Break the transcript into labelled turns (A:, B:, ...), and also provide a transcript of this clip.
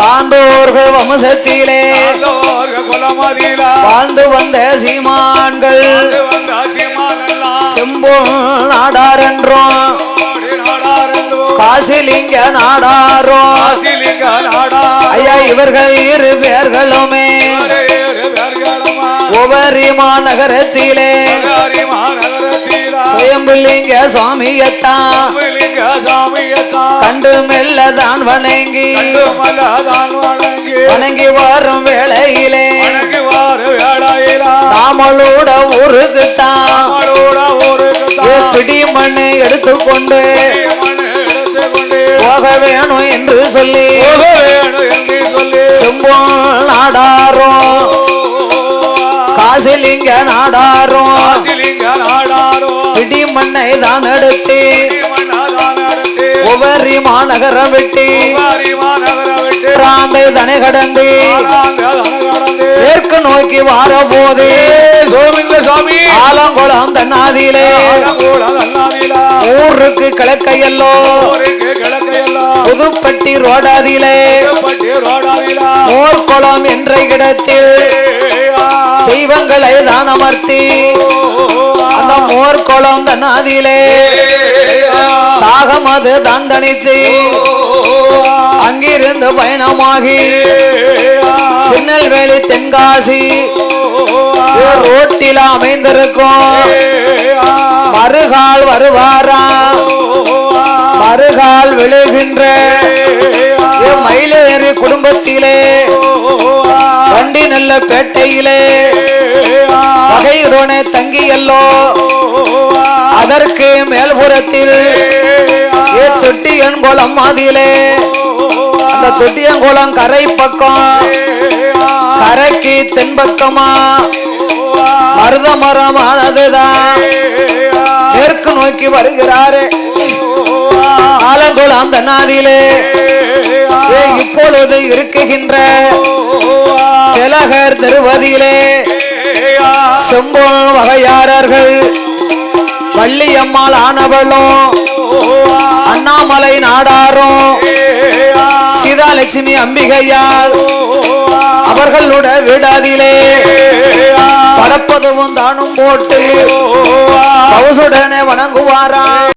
A: சான்றோர்கள் வம்சத்திலே வாழ்ந்து வந்த சீமான்கள்
B: வாழ்ந்து வந்த சீமானெல்லாம்
A: செம்போ நாடாரென்றோம்.
B: ஓடி நாடாரென்றோ
A: காசிலிங்க நாடாரோ ஐயா இவர்கள் இரு பேர்களுமே ஒவ்வொரு மாநகரத்திலே
B: நகரி மாநகரத்திலா
A: சுயம்புலிங்க சுவாமியத்தான் கண்டு மெல்ல தான் வணங்கி.
B: வணங்கி
A: வரும் வேளையிலே. நாமளோட ஊருக்குத்தான்
B: நம்மளோட ஊருக்கு தான்
A: பிடி மண்ணு எடுத்துக்கொண்டு. போக வேணும் என்று சொல்லி. காசிலிங்க நாடாரோ
B: காசிலிங்க நாடாரோ
A: பிடி மண்ணை தான் எடுத்து ஒவ்வொரு மாநகரம் விட்டு. பிராந்தை தனை கடந்து. மேற்கு நோக்கி வார போது
B: சாமி
A: ஆலங்குளம் தன்னாதியிலே ஊருக்கு கிழக்கையல்லோ. புதுப்பட்டி ரோடாதியிலே மோர்குளம் என்ற இடத்தில். தெய்வங்களை தான் அமர்த்தி அந்த மோர்குளம் தன்னாதியிலே தாகம் அது தான் அங்கிருந்து பயணமாகி திருநெல்வேலி தென்காசி ரோட்டில் அமைந்திருக்கும். மறுகால் வருவாரா? மறுகால் விழுகின்ற. மயிலேறு குடும்பத்திலே நல்ல பேட்டையிலே பகையுடனே தங்கியல்லோ. அதற்கு மேல்புறத்தில் ஏ தொட்டியன் மாதிலே அந்த தொட்டியன் கரை பக்கம் கரைக்கு தென்பக்கமா. மருத மரமானதுதான் மேற்கு நோக்கி வருகிறாரு. ஆலங்குளம் தன்னாதியிலே இப்பொழுது இருக்குகின்ற திலகர் திருவதியிலே செம்போ வகையாரர்கள் வள்ளியம்மாள் ஆனவளும் அண்ணாமலை நாடாரும் சீதாலட்சுமி அம்பிகையார் அவர்களோட வீடாதிலே படப்பதுவும் தானும் போட்டு பவுசுடனே வணங்குவாராம்